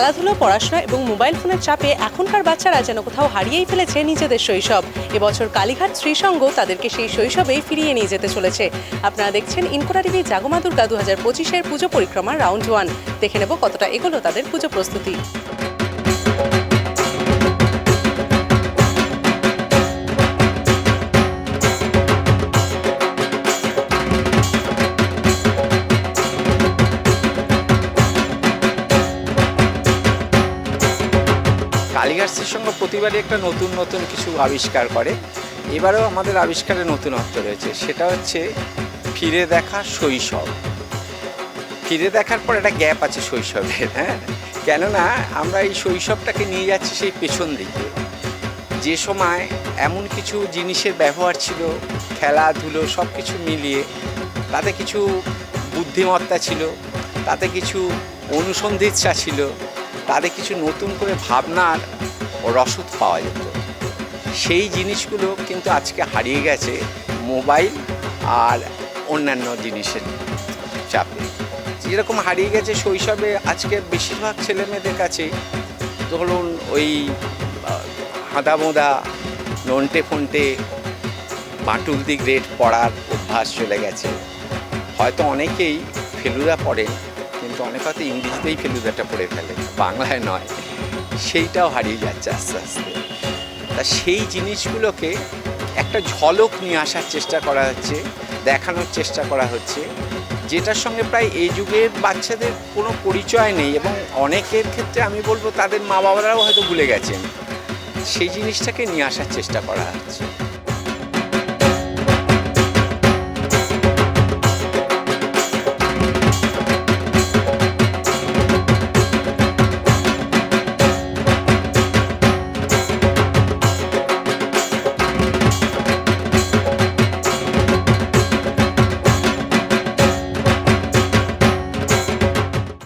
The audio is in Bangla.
খেলাধুলো, পড়াশোনা এবং মোবাইল ফোনের চাপে এখনকার বাচ্চারা যেন কোথাও হারিয়েই ফেলেছে নিজেদের শৈশব। এবছর কালীঘাট শ্রীসঙ্গ তাদেরকে সেই শৈশবেই ফিরিয়ে নিয়ে যেতে চলেছে। আপনারা দেখছেন ইনকোটা টিভি জাগমা দুর্গা দু হাজার পঁচিশের পুজো পরিক্রমা রাউন্ড ওয়ান। দেখে নেব কতটা এগোলো তাদের পুজো প্রস্তুতি। কালীঘাট সঙ্গ প্রতিবারই একটা নতুন নতুন কিছু আবিষ্কার করে। এবারেও আমাদের আবিষ্কারে নতুনত্ব রয়েছে। সেটা হচ্ছে ফিরে দেখা শৈশব। ফিরে দেখার পর একটা গ্যাপ আছে শৈশবের হ্যাঁ? কেননা আমরা এই শৈশবটাকে নিয়ে যাচ্ছি সেই পেছন দিকে। যে সময় এমন কিছু জিনিসের ব্যবহার ছিল, খেলাধুলো সব কিছু মিলিয়ে, তাতে কিছু বুদ্ধিমত্তা ছিল, তাতে কিছু অনুসন্ধিৎসা ছিল তাতে কিছু নতুন করে ভাবনার রসদ পাওয়া যেত। সেই জিনিসগুলো কিন্তু আজকে হারিয়ে গেছে মোবাইল আর অন্যান্য জিনিসের চাপে। যেরকম হারিয়ে গেছে শৈশবে আজকে বেশিরভাগ ছেলে মেয়েদের কাছে ধরুন ওই হাঁদা মোদা নন্টে ফন্টে বাটুল দি গ্রেড পড়ার অভ্যাস চলে গেছে। হয়তো অনেকেই ফেলুদা পড়েন কিন্তু অনেক হয়তো ইংরেজিতেই ফেলুদাটা পড়ে ফেলে, বাংলায় নয়। সেইটাও হারিয়ে যাচ্ছে আস্তে আস্তে। তা সেই জিনিসগুলোকে একটা ঝলক নিয়ে আসার চেষ্টা করা হচ্ছে, দেখানোর চেষ্টা করা হচ্ছে, যেটার সঙ্গে প্রায় এই যুগের বাচ্চাদের কোনো পরিচয় নেই এবং অনেকের ক্ষেত্রে আমি বলব তাদের মা বাবারাও হয়তো ভুলে গেছেন। সেই জিনিসটাকে নিয়ে আসার চেষ্টা করা হচ্ছে।